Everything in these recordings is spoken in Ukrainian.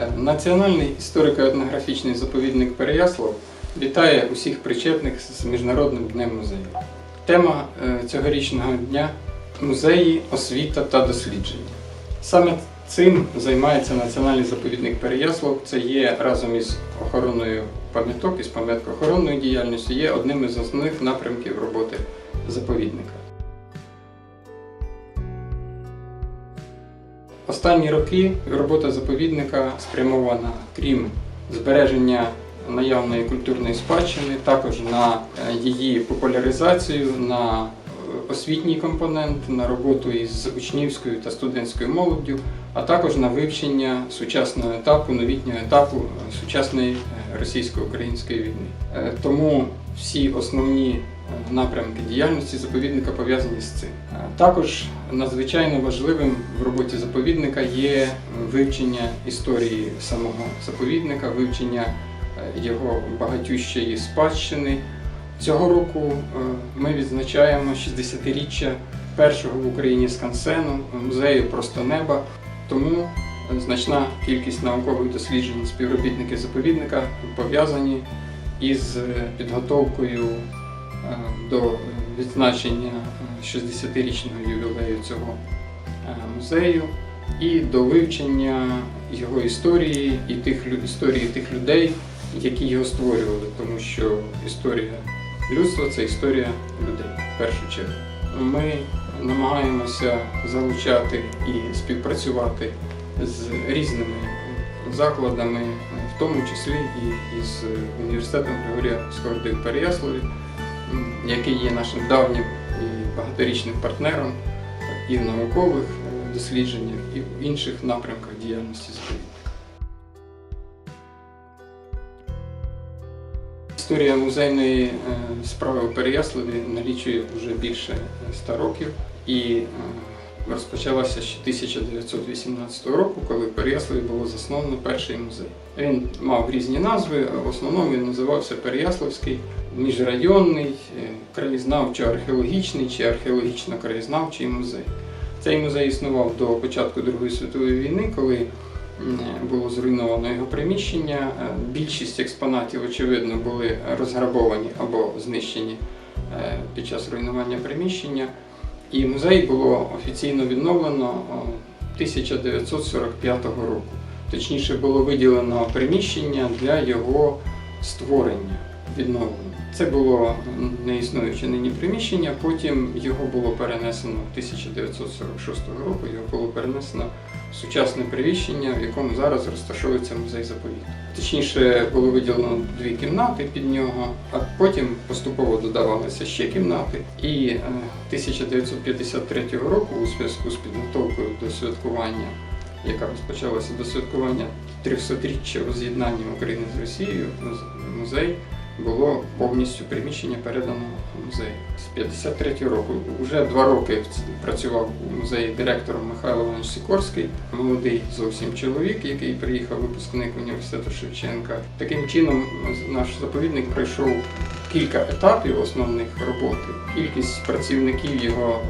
Е, Національний історико-етнографічний заповідник Переяслав вітає усіх причетних з Міжнародним днем музею. Тема е, цьогорічного дня музеї, освіта та дослідження. Саме цим займається Національний заповідник Переяслав. Це є разом із охороною пам'яток, із пам'яткоохоронною діяльністю, є одним із основних напрямків роботи заповідника. Останні роки робота заповідника спрямована, крім збереження наявної культурної спадщини, також на е, її популяризацію, на е, освітній компонент, на роботу із учнівською та студентською молоддю, а також на вивчення сучасного етапу, новітнього етапу е, сучасної російсько-української війни. Тому всі основні напрямки діяльності заповідника пов'язані з цим. Е, Також надзвичайно важливим в роботі заповідника є вивчення історії самого заповідника, вивчення е, його багатющої спадщини. Цього року е, ми відзначаємо 60-річчя першого в Україні скансену музею Просто неба. Тому значна кількість наукових досліджень співробітники заповідника пов'язані із підготовкою до відзначення е, 60-річного ювілею цього е, музею і до вивчення його історії і тих історії тих людей, які його створювали, тому що історія людства це історія людей в першу чергу. Ми намагаємося залучати і співпрацювати з різними закладами, в тому числі і із університетом Григорія Сковороди в Переяславі, який є нашим давнім і багаторічним партнером і в наукових е, дослідженнях, і в інших напрямках діяльності заповідника. Історія музейної е, справи у Переяславі налічує вже більше е, 100 років і е, розпочалася ще 1918 року, коли в Переяславі було засновано перший музей. Він мав різні назви, в основному він називався Переяславський міжрайонний е, краєзнавчо-археологічний чи археологічно-краєзнавчий музей. Цей музей існував до початку Другої світової війни, коли було зруйновано його приміщення. Е, Більшість експонатів, очевидно, були розграбовані або знищені е, під час руйнування приміщення. І музей було офіційно відновлено 1945 року. Точніше, було виділено приміщення для його створення, відновлення. Це було неіснуюче нині приміщення, потім його було перенесено 1946 року, його було перенесено сучасне приміщення, в якому зараз розташовується музей заповіту. Точніше, було виділено дві кімнати під нього, а потім поступово додавалися ще кімнати. І е, 1953 року, у зв'язку з підготовкою до святкування, яка розпочалася до святкування 300-річчя воз'єднання України з Росією, музей було повністю приміщення передано музею. З 53 року вже два роки працював у музеї директором Михайло Іванович Сікорський, молодий зовсім чоловік, який приїхав випускник університету Шевченка. Таким чином наш заповідник пройшов кілька етапів основних роботи. Кількість працівників його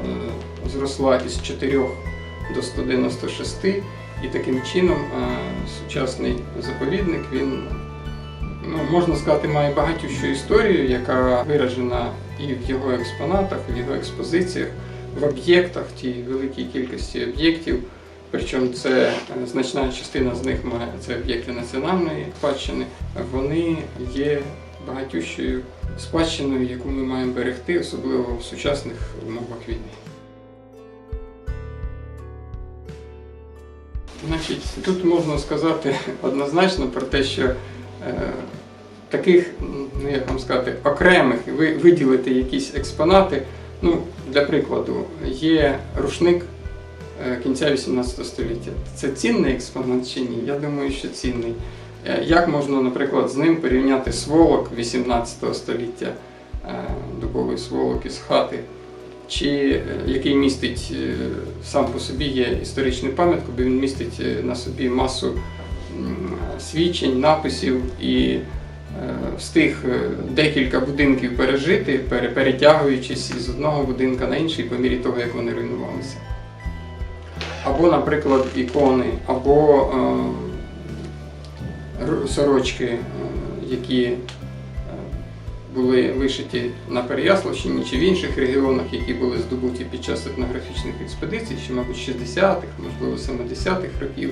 е, зросла із 4 до 196, і таким чином е, сучасний заповідник він ну, можна сказати, має багатющу історію, яка виражена і в його експонатах, і в його експозиціях, в об'єктах, тій великій кількості об'єктів. Причому це е, значна частина з них має це об'єкти національної спадщини. Вони є багатющою спадщиною, яку ми маємо берегти, особливо в сучасних умовах війни. Значить, тут можна сказати однозначно про те, що е, таких, ну як вам сказати, окремих ви виділити якісь експонати. Ну, для прикладу, є рушник е, кінця 18 століття. Це цінний експонат чи ні? Я думаю, що цінний. Е, Як можна, наприклад, з ним порівняти сволок 18 століття, е, дубовий сволок із хати, чи який містить сам по собі є історичною пам'яткою, бо він містить на собі масу свідчень, написів і встиг е, декілька будинків пережити, перетягуючись із одного будинка на інший по мірі того, як вони руйнувалися. Або, наприклад, ікони, або е, сорочки, е, які е, були вишиті на Переяславщині чи в інших регіонах, які були здобуті під час етнографічних експедицій, ще, мабуть, 60-х, можливо, 70-х років,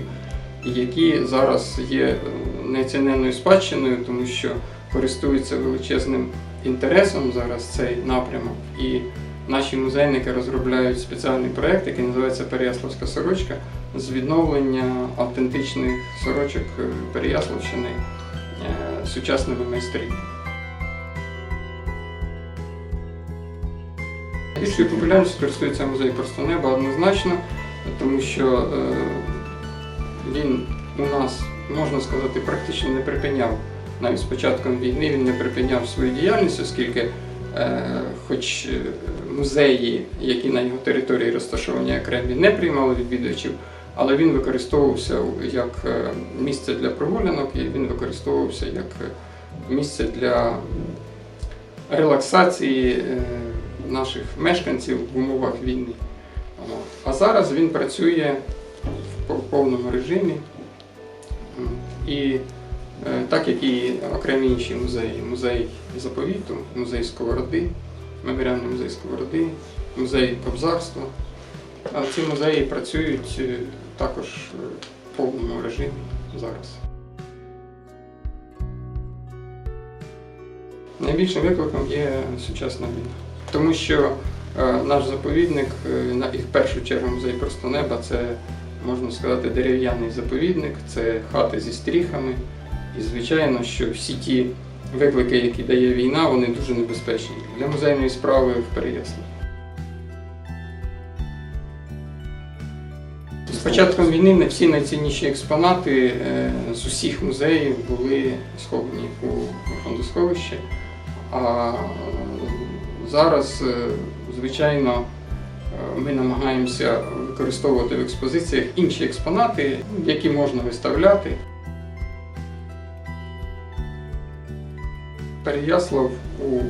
які зараз є е, неоціненною спадщиною, тому що користуються величезним інтересом зараз цей напрямок. І наші музейники розробляють спеціальний проєкт, який називається Переяславська сорочка з відновлення автентичних сорочок е, Переяславщини е, сучасними майстрами. Більшою популярністю користується музей просто неба однозначно, тому що він у нас, можна сказати, практично не припиняв навіть з початком війни, він не припиняв свою діяльність, оскільки, е, хоч е, музеї, які на його території розташовані окремі, не приймали відвідувачів, але він використовувався як е, місце для прогулянок і він використовувався як е, місце для релаксації наших мешканців в умовах війни. А зараз він працює в повному режимі. І е, так як і окремі інші музеї, музей заповіту, музей Сковороди, меморіальний музей Сковороди, музей Кобзарства. Ці музеї працюють е, також е, в повному режимі зараз. Найбільшим викликом є сучасна війна. Тому що наш заповідник, в першу чергу музей просто неба, це можна сказати дерев'яний заповідник, це хати зі стріхами. І звичайно, що всі ті виклики, які дає війна, вони дуже небезпечні для музейної справи в Переяславі. З початком війни не всі найцінніші експонати е, з усіх музеїв були сховані у фондосховищі. А е, зараз, е, звичайно, ми намагаємося використовувати в експозиціях інші експонати, які можна виставляти. Переяслав у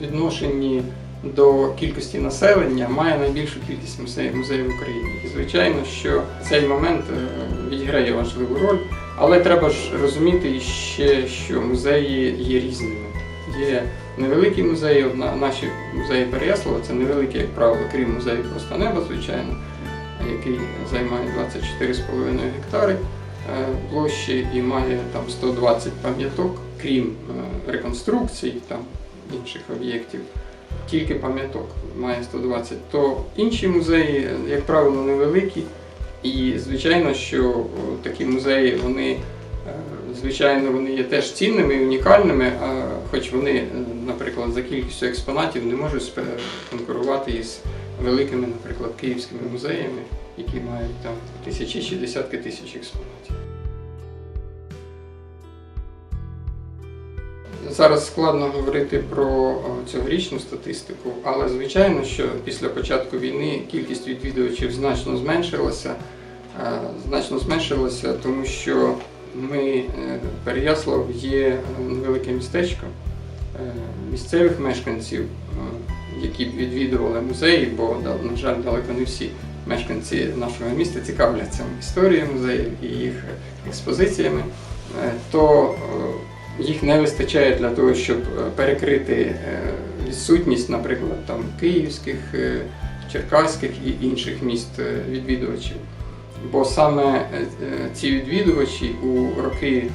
відношенні до кількості населення має найбільшу кількість музеїв, музеїв в. І звичайно, що цей момент е, відіграє важливу роль, але треба ж розуміти ще, що музеї є різними. Є невеликі музеї, наші музеї Переяслава це невеликі, як правило, крім музею просто неба, звичайно, який займає 24,5 гектари е, площі і має там 120 пам'яток, крім е, реконструкцій там інших об'єктів. Тільки пам'яток має 120, то інші музеї, е, як правило, невеликі. І звичайно, що такі музеї, вони, е, звичайно, вони є теж цінними і унікальними, хоч вони, е, наприклад, за кількістю експонатів не можуть конкурувати із великими, наприклад, київськими музеями, які мають там тисячі чи десятки тисяч експонатів. Зараз складно говорити про цьогорічну статистику, але звичайно, що після початку війни кількість відвідувачів значно зменшилася. Е, Значно зменшилася, тому що ми, е, Переяслав є е, невелике містечко е, місцевих мешканців, е, які відвідували музеї, бо, на жаль, далеко не всі мешканці нашого міста цікавляться історією музеїв і їх експозиціями, е, то е, їх не вистачає для того, щоб е, перекрити е, відсутність, наприклад, там київських, е, черкаських і інших міст е, відвідувачів. Бо саме е, е, ці відвідувачі у роки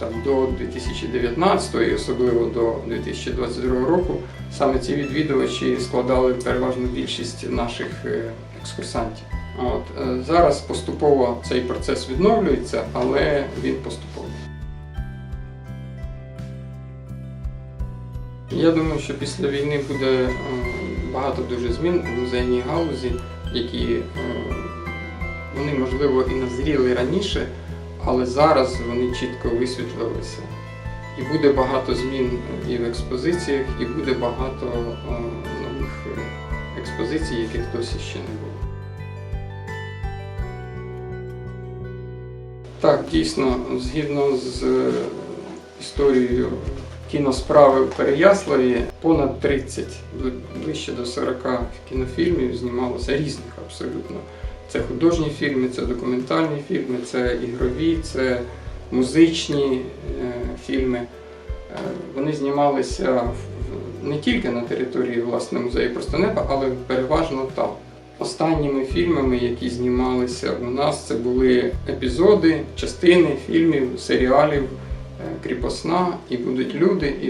там, до 2019 і особливо до 2022 року, саме ці відвідувачі складали переважну більшість наших е, екскурсантів. От, е, зараз поступово цей процес відновлюється, але він поступовий. Я думаю, що після війни буде е, багато дуже змін у музейній галузі, які вони, можливо, і назріли раніше, але зараз вони чітко висвітлилися. І буде багато змін і в експозиціях, і буде багато е, нових е, експозицій, яких досі ще не було. Так, дійсно, згідно з е, історією кіносправи в Переяславі, понад 30, ближче до 40 кінофільмів знімалося різних абсолютно. Це художні фільми, це документальні фільми, це ігрові, це музичні е, фільми. Е, Вони знімалися не тільки на території власне музею просто неба, але переважно там. Останніми фільмами, які знімалися у нас, це були епізоди, частини фільмів, серіалів е, Кріпосна і будуть люди, і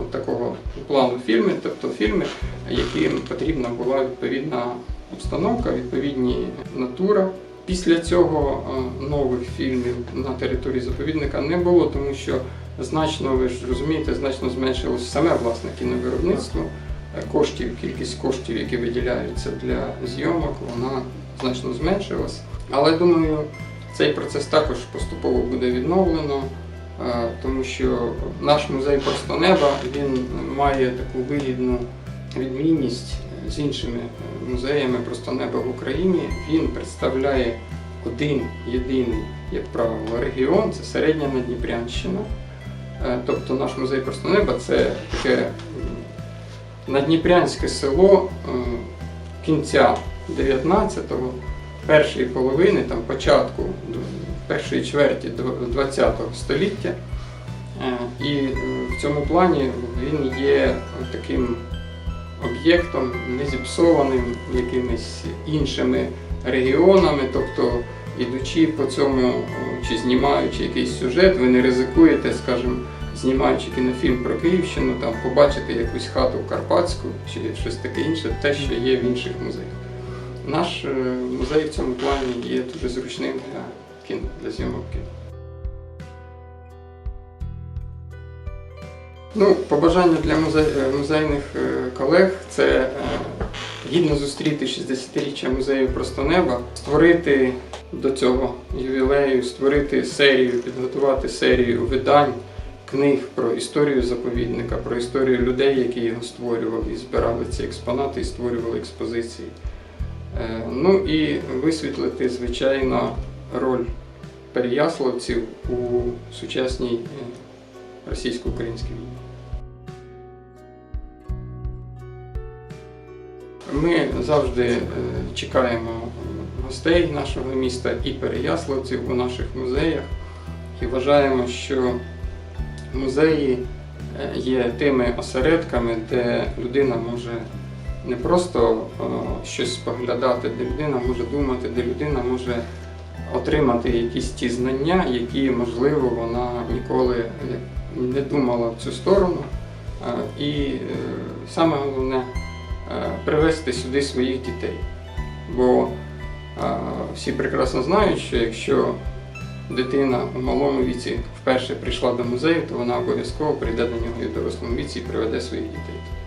от такого плану фільми, тобто фільми, яким потрібна була відповідна обстановка, відповідні натура. Після цього е, нових фільмів на території заповідника не було, тому що значно, ви ж розумієте, значно зменшилось саме власне кіновиробництво. Е, Коштів, кількість коштів, які виділяються для зйомок, вона значно зменшилась. Але думаю, цей процес також поступово буде відновлено, е, тому що наш музей просто неба він має таку вигідну відмінність з іншими е, музеями просто неба в Україні. Він представляє один єдиний, як правило, регіон це середня Надніпрянщина. Е, Тобто наш музей просто неба це таке надніпрянське село е, кінця 19-го, першої половини, там початку першої чверті дв- 20-го століття. І в цьому плані він є таким об'єктом, не зіпсованим якимись іншими регіонами, тобто ідучи по цьому чи знімаючи якийсь сюжет, ви не ризикуєте, скажімо, знімаючи кінофільм про Київщину, там побачити якусь хату Карпатську чи щось таке інше, те, що є в інших музеях. Наш е, музей в цьому плані є дуже зручним для кіно, для зйомок кіно. Ну, побажання для е, музейних е, колег це е, гідно зустріти 60-річчя музею Просто неба, створити до цього ювілею, створити серію, підготувати серію видань, книг про історію заповідника, про історію людей, які його створювали, і збирали ці експонати і створювали експозиції. Ну і висвітлити, звичайно, роль переяславців у сучасній російсько-українській війні. Ми завжди е, чекаємо гостей нашого міста і переяславців у наших музеях і вважаємо, що музеї е, є тими осередками, де людина може не просто щось споглядати, де людина може думати, де людина може отримати якісь ті знання, які, можливо, вона ніколи не думала в цю сторону. Е, І саме головне е, привести сюди своїх дітей. Бо е, всі прекрасно знають, що якщо дитина у малому віці вперше прийшла до музею, то вона обов'язково прийде до нього і в дорослому віці і приведе своїх дітей.